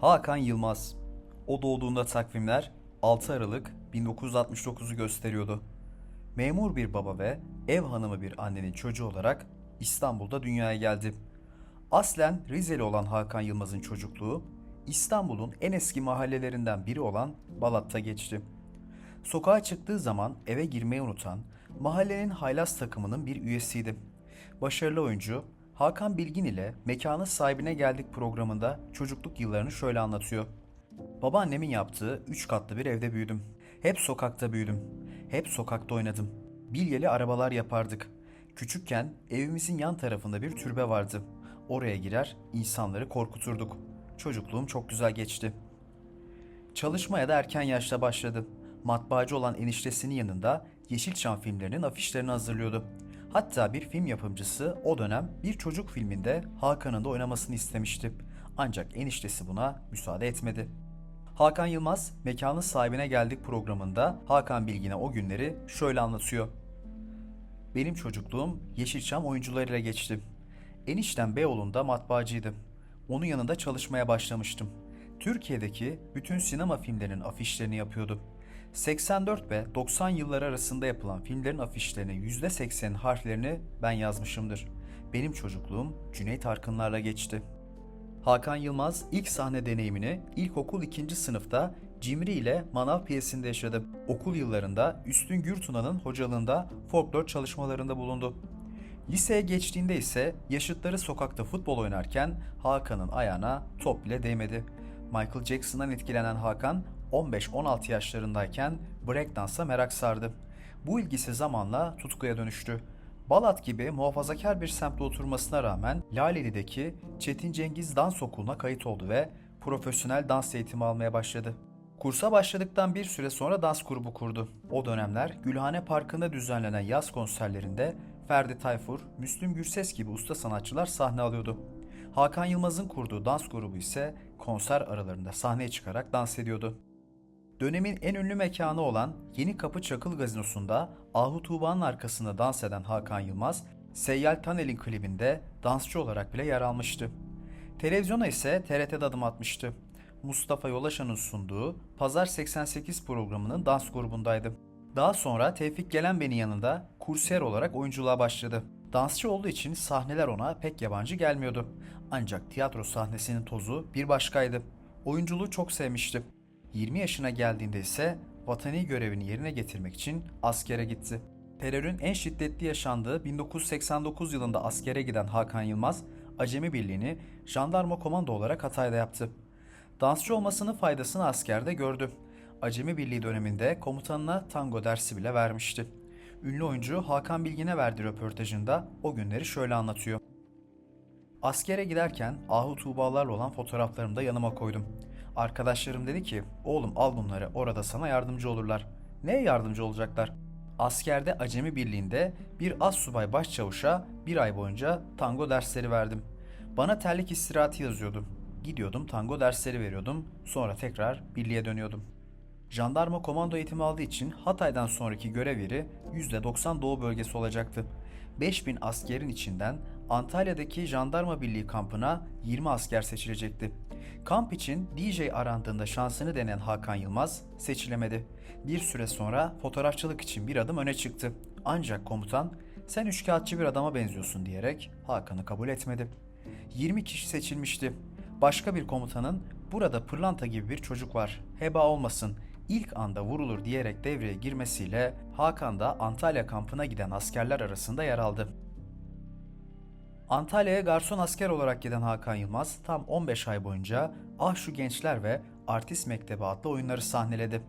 Hakan Yılmaz. O doğduğunda takvimler 6 Aralık 1969'u gösteriyordu. Memur bir baba ve ev hanımı bir annenin çocuğu olarak İstanbul'da dünyaya geldi. Aslen Rizeli olan Hakan Yılmaz'ın çocukluğu İstanbul'un en eski mahallelerinden biri olan Balat'ta geçti. Sokağa çıktığı zaman eve girmeyi unutan mahallenin haylaz takımının bir üyesiydi. Başarılı oyuncu Hakan Bilgin ile Mekanın Sahibine Geldik programında çocukluk yıllarını şöyle anlatıyor. Babaannemin yaptığı üç katlı bir evde büyüdüm. Hep sokakta büyüdüm. Hep sokakta oynadım. Bilyeli arabalar yapardık. Küçükken evimizin yan tarafında bir türbe vardı. Oraya girer, insanları korkuturduk. Çocukluğum çok güzel geçti. Çalışmaya da erken yaşta başladı. Matbaacı olan eniştesinin yanında Yeşilçam filmlerinin afişlerini hazırlıyordu. Hatta bir film yapımcısı o dönem bir çocuk filminde Hakan'ın da oynamasını istemişti. Ancak eniştesi buna müsaade etmedi. Hakan Yılmaz, Mekanın Sahibine Geldik programında Hakan Bilgin'e o günleri şöyle anlatıyor. Benim çocukluğum Yeşilçam oyuncularıyla geçti. Eniştem Beyoğlu'nda matbaacıydı. Onun yanında çalışmaya başlamıştım. Türkiye'deki bütün sinema filmlerinin afişlerini yapıyordu. 84 ve 90 yılları arasında yapılan filmlerin afişlerinin %80'in harflerini ben yazmışımdır. Benim çocukluğum Cüneyt Arkınlarla geçti. Hakan Yılmaz ilk sahne deneyimini ilkokul 2. sınıfta Cimri ile Manav piyesinde yaşadı. Okul yıllarında Üstün Gürtuna'nın hocalığında folklor çalışmalarında bulundu. Liseye geçtiğinde ise yaşıtları sokakta futbol oynarken Hakan'ın ayağına top bile değmedi. Michael Jackson'dan etkilenen Hakan 15-16 yaşlarındayken breakdance'a merak sardı. Bu ilgisi zamanla tutkuya dönüştü. Balat gibi muhafazakar bir semtte oturmasına rağmen Laleli'deki Çetin Cengiz Dans Okulu'na kayıt oldu ve profesyonel dans eğitimi almaya başladı. Kursa başladıktan bir süre sonra dans grubu kurdu. O dönemler Gülhane Parkı'nda düzenlenen yaz konserlerinde Ferdi Tayfur, Müslüm Gürses gibi usta sanatçılar sahne alıyordu. Hakan Yılmaz'ın kurduğu dans grubu ise konser aralarında sahneye çıkarak dans ediyordu. Dönemin en ünlü mekanı olan Yeni Kapı Çakıl Gazinosu'nda Ahu Tuğba'nın arkasında dans eden Hakan Yılmaz, Seyyal Tanel'in klibinde dansçı olarak bile yer almıştı. Televizyona ise TRT'de adım atmıştı. Mustafa Yolaşan'ın sunduğu Pazar 88 programının dans grubundaydı. Daha sonra Tevfik Gelenben'in yanında kursiyer olarak oyunculuğa başladı. Dansçı olduğu için sahneler ona pek yabancı gelmiyordu. Ancak tiyatro sahnesinin tozu bir başkaydı. Oyunculuğu çok sevmişti. 20 yaşına geldiğinde ise vatani görevini yerine getirmek için askere gitti. Terörün en şiddetli yaşandığı 1989 yılında askere giden Hakan Yılmaz, Acemi Birliği'ni jandarma komando olarak Hatay'da yaptı. Dansçı olmasının faydasını askerde gördü. Acemi Birliği döneminde komutanına tango dersi bile vermişti. Ünlü oyuncu Hakan Bilgin'e verdiği röportajında o günleri şöyle anlatıyor. Askere giderken Ahu Tuğbalarla olan fotoğraflarımı da yanıma koydum. Arkadaşlarım dedi ki, oğlum al bunları orada sana yardımcı olurlar. Neye yardımcı olacaklar? Askerde Acemi Birliği'nde bir az subay başçavuşa bir ay boyunca tango dersleri verdim. Bana terlik istirahati yazıyordu. Gidiyordum tango dersleri veriyordum. Sonra tekrar birliğe dönüyordum. Jandarma komando eğitimi aldığı için Hatay'dan sonraki görev yeri %90 Doğu bölgesi olacaktı. 5000 askerin içinden Antalya'daki jandarma birliği kampına 20 asker seçilecekti. Kamp için DJ arandığında şansını denen Hakan Yılmaz seçilemedi. Bir süre sonra fotoğrafçılık için bir adım öne çıktı. Ancak komutan sen üçkağıtçı bir adama benziyorsun diyerek Hakan'ı kabul etmedi. 20 kişi seçilmişti. Başka bir komutanın burada pırlanta gibi bir çocuk var. Heba olmasın. ilk anda vurulur diyerek devreye girmesiyle Hakan da Antalya kampına giden askerler arasında yer aldı. Antalya'ya garson asker olarak giden Hakan Yılmaz tam 15 ay boyunca Ah Şu Gençler ve Artist Mektebi adlı oyunları sahneledi.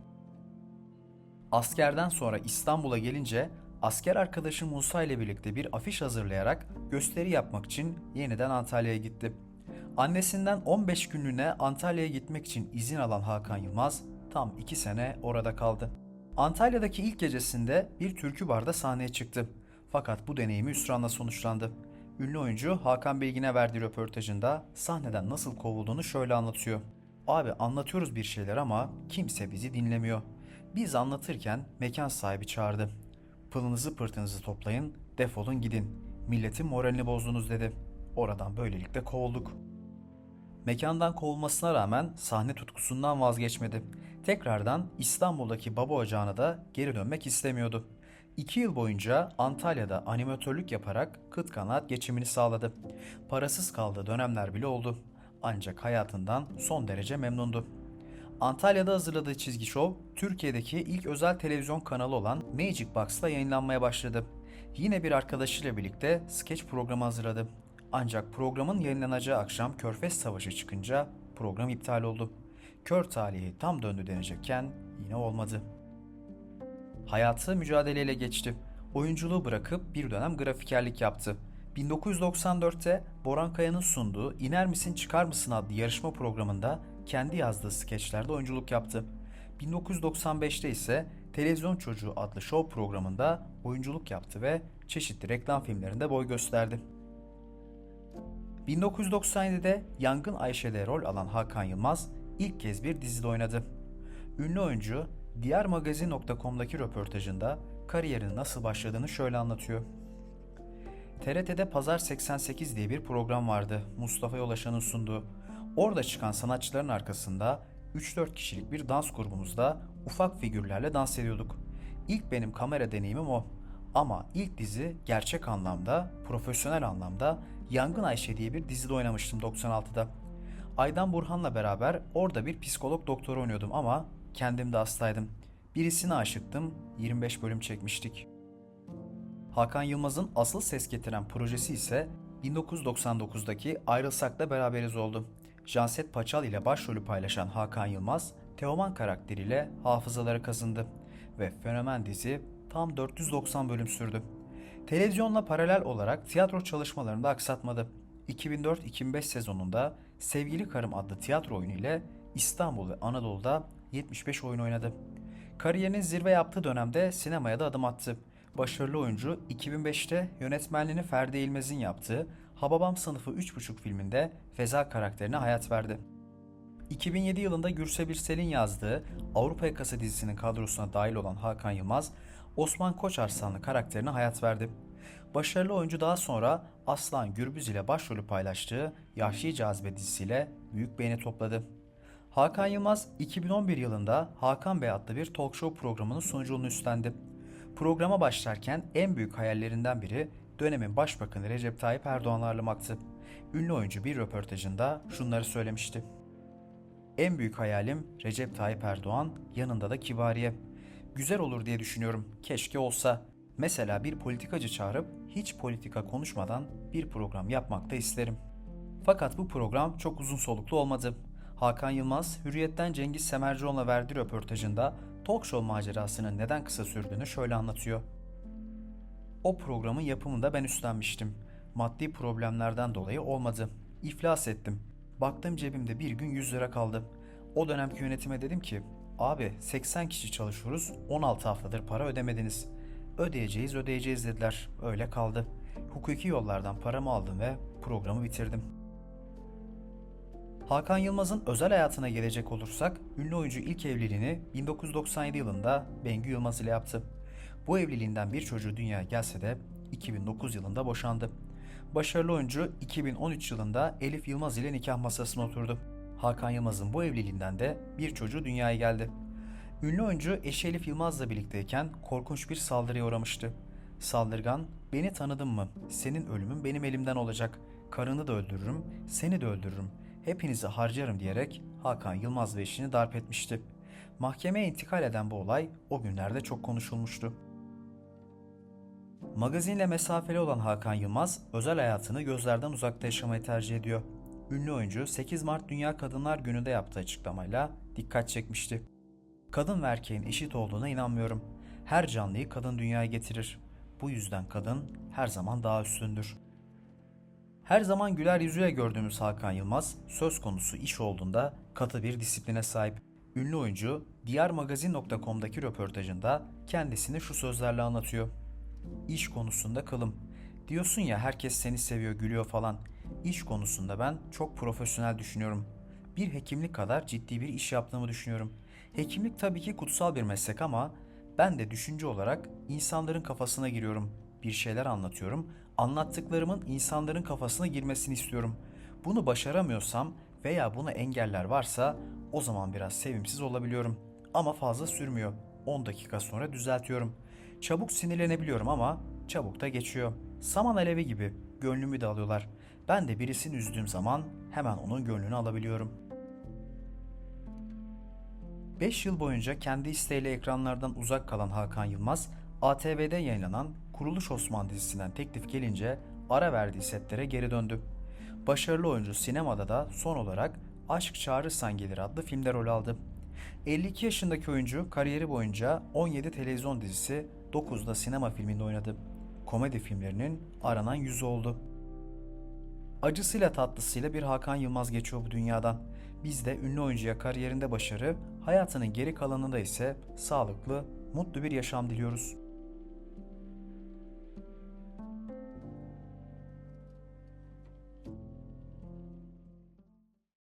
Askerden sonra İstanbul'a gelince asker arkadaşı Musa ile birlikte bir afiş hazırlayarak gösteri yapmak için yeniden Antalya'ya gitti. Annesinden 15 günlüğüne Antalya'ya gitmek için izin alan Hakan Yılmaz tam 2 sene orada kaldı. Antalya'daki ilk gecesinde bir türkü barda sahneye çıktı. Fakat bu deneyimi hüsranla sonuçlandı. Ünlü oyuncu Hakan Bilgin'e verdiği röportajında sahneden nasıl kovulduğunu şöyle anlatıyor. Abi anlatıyoruz bir şeyler ama kimse bizi dinlemiyor. Biz anlatırken mekan sahibi çağırdı. Pılınızı pırtınızı toplayın, defolun gidin. Milletin moralini bozdunuz dedi. Oradan böylelikle kovulduk. Mekandan kovulmasına rağmen sahne tutkusundan vazgeçmedi. Tekrardan İstanbul'daki baba ocağına da geri dönmek istemiyordu. İki yıl boyunca Antalya'da animatörlük yaparak kıt kanaat geçimini sağladı. Parasız kaldığı dönemler bile oldu. Ancak hayatından son derece memnundu. Antalya'da hazırladığı çizgi şov, Türkiye'deki ilk özel televizyon kanalı olan Magic Box'ta yayınlanmaya başladı. Yine bir arkadaşıyla birlikte skeç programı hazırladı. Ancak programın yayınlanacağı akşam Körfez Savaşı çıkınca program iptal oldu. Kör talihi tam döndü denecekken yine olmadı. Hayatı mücadeleyle geçti. Oyunculuğu bırakıp bir dönem grafikerlik yaptı. 1994'te Boran Kaya'nın sunduğu İner Misin Çıkar Mısın adlı yarışma programında kendi yazdığı skeçlerde oyunculuk yaptı. 1995'te ise Televizyon Çocuğu adlı show programında oyunculuk yaptı ve çeşitli reklam filmlerinde boy gösterdi. 1997'de Yangın Ayşe'de rol alan Hakan Yılmaz ilk kez bir dizide oynadı. Ünlü oyuncu Diyarmagazin.com'daki röportajında kariyerinin nasıl başladığını şöyle anlatıyor. TRT'de Pazar 88 diye bir program vardı Mustafa Yolaşan'ın sunduğu. Orada çıkan sanatçıların arkasında 3-4 kişilik bir dans grubumuzda ufak figürlerle dans ediyorduk. İlk benim kamera deneyimim o. Ama ilk dizi gerçek anlamda, profesyonel anlamda Yangın Ayşe diye bir dizide oynamıştım 96'da. Aydan Burhan'la beraber orada bir psikolog doktoru oynuyordum ama kendim de hastaydım. Birisine aşıktım, 25 bölüm çekmiştik. Hakan Yılmaz'ın asıl ses getiren projesi ise 1999'daki Ayrılsak'la beraberiz oldu. Janset Paçal ile başrolü paylaşan Hakan Yılmaz, Teoman karakteriyle hafızaları kazındı ve fenomen dizi tam 490 bölüm sürdü. Televizyonla paralel olarak tiyatro çalışmalarını da aksatmadı. 2004-2005 sezonunda Sevgili Karım adlı tiyatro oyunu ile İstanbul ve Anadolu'da 75 oyun oynadı. Kariyerinin zirve yaptığı dönemde sinemaya da adım attı. Başarılı oyuncu 2005'te yönetmenliğini Ferdi İlmez'in yaptığı Hababam sınıfı 3.5 filminde Feza karakterine hayat verdi. 2007 yılında Gürse Birsel'in yazdığı Avrupa Yakası dizisinin kadrosuna dahil olan Hakan Yılmaz, Osman Koçarslanlı karakterine hayat verdi. Başarılı oyuncu daha sonra Aslan Gürbüz ile başrolü paylaştığı Yahşi Cazibe dizisiyle büyük beğeni topladı. Hakan Yılmaz 2011 yılında Hakan Bey adlı bir talk show programının sunuculuğunu üstlendi. Programa başlarken en büyük hayallerinden biri dönemin başbakanı Recep Tayyip Erdoğan'ı ağırlamaktı. Ünlü oyuncu bir röportajında şunları söylemişti. En büyük hayalim Recep Tayyip Erdoğan, yanında da Kibariye. Güzel olur diye düşünüyorum. Keşke olsa. Mesela bir politikacı çağırıp hiç politika konuşmadan bir program yapmak da isterim. Fakat bu program çok uzun soluklu olmadı. Hakan Yılmaz, Hürriyet'ten Cengiz Semercioğlu'na verdiği röportajında talk show macerasının neden kısa sürdüğünü şöyle anlatıyor. O programın yapımında ben üstlenmiştim. Maddi problemlerden dolayı olmadı. İflas ettim. Baktım cebimde bir gün 100 lira kaldı. O dönemki yönetime dedim ki, abi 80 kişi çalışıyoruz, 16 haftadır para ödemediniz. Ödeyeceğiz ödeyeceğiz dediler. Öyle kaldı. Hukuki yollardan paramı aldım ve programı bitirdim. Hakan Yılmaz'ın özel hayatına gelecek olursak, ünlü oyuncu ilk evliliğini 1997 yılında Bengü Yılmaz ile yaptı. Bu evliliğinden bir çocuğu dünyaya gelse de 2009 yılında boşandı. Başarılı oyuncu 2013 yılında Elif Yılmaz ile nikah masasına oturdu. Hakan Yılmaz'ın bu evliliğinden de bir çocuğu dünyaya geldi. Ünlü oyuncu eşi Elif Yılmaz'la birlikteyken korkunç bir saldırıya uğramıştı. Saldırgan, beni tanıdın mı? Senin ölümün benim elimden olacak. Karını da öldürürüm, seni de öldürürüm. Hepinizi harcarım diyerek Hakan Yılmaz ve eşini darp etmişti. Mahkemeye intikal eden bu olay o günlerde çok konuşulmuştu. Magazinle mesafeli olan Hakan Yılmaz, özel hayatını gözlerden uzakta yaşamayı tercih ediyor. Ünlü oyuncu 8 Mart Dünya Kadınlar Günü'nde yaptığı açıklamayla dikkat çekmişti. Kadın ve erkeğin eşit olduğuna inanmıyorum. Her canlıyı kadın dünyaya getirir. Bu yüzden kadın her zaman daha üstündür. Her zaman güler yüzüyle gördüğümüz Hakan Yılmaz, söz konusu iş olduğunda katı bir disipline sahip. Ünlü oyuncu, diyarmagazin.com'daki röportajında kendisini şu sözlerle anlatıyor. İş konusunda kılım. Diyorsun ya herkes seni seviyor, gülüyor falan. İş konusunda ben çok profesyonel düşünüyorum. Bir hekimlik kadar ciddi bir iş yaptığımı düşünüyorum. Hekimlik tabii ki kutsal bir meslek ama ben de düşünce olarak insanların kafasına giriyorum. Bir şeyler anlatıyorum. Anlattıklarımın insanların kafasına girmesini istiyorum. Bunu başaramıyorsam veya buna engeller varsa o zaman biraz sevimsiz olabiliyorum. Ama fazla sürmüyor. 10 dakika sonra düzeltiyorum. Çabuk sinirlenebiliyorum ama çabuk da geçiyor. Saman alevi gibi gönlümü de alıyorlar. Ben de birisini üzdüğüm zaman hemen onun gönlünü alabiliyorum. 5 yıl boyunca kendi isteğiyle ekranlardan uzak kalan Hakan Yılmaz, ATV'de yayınlanan Kuruluş Osman dizisinden teklif gelince ara verdiği setlere geri döndü. Başarılı oyuncu sinemada da son olarak Aşk Çağırırsan Gelir adlı filmde rol aldı. 52 yaşındaki oyuncu kariyeri boyunca 17 televizyon dizisi, 9 da sinema filminde oynadı. Komedi filmlerinin aranan yüzü oldu. Acısıyla tatlısıyla bir Hakan Yılmaz geçiyor bu dünyadan. Biz de ünlü oyuncuya kariyerinde başarı, hayatının geri kalanında ise sağlıklı, mutlu bir yaşam diliyoruz.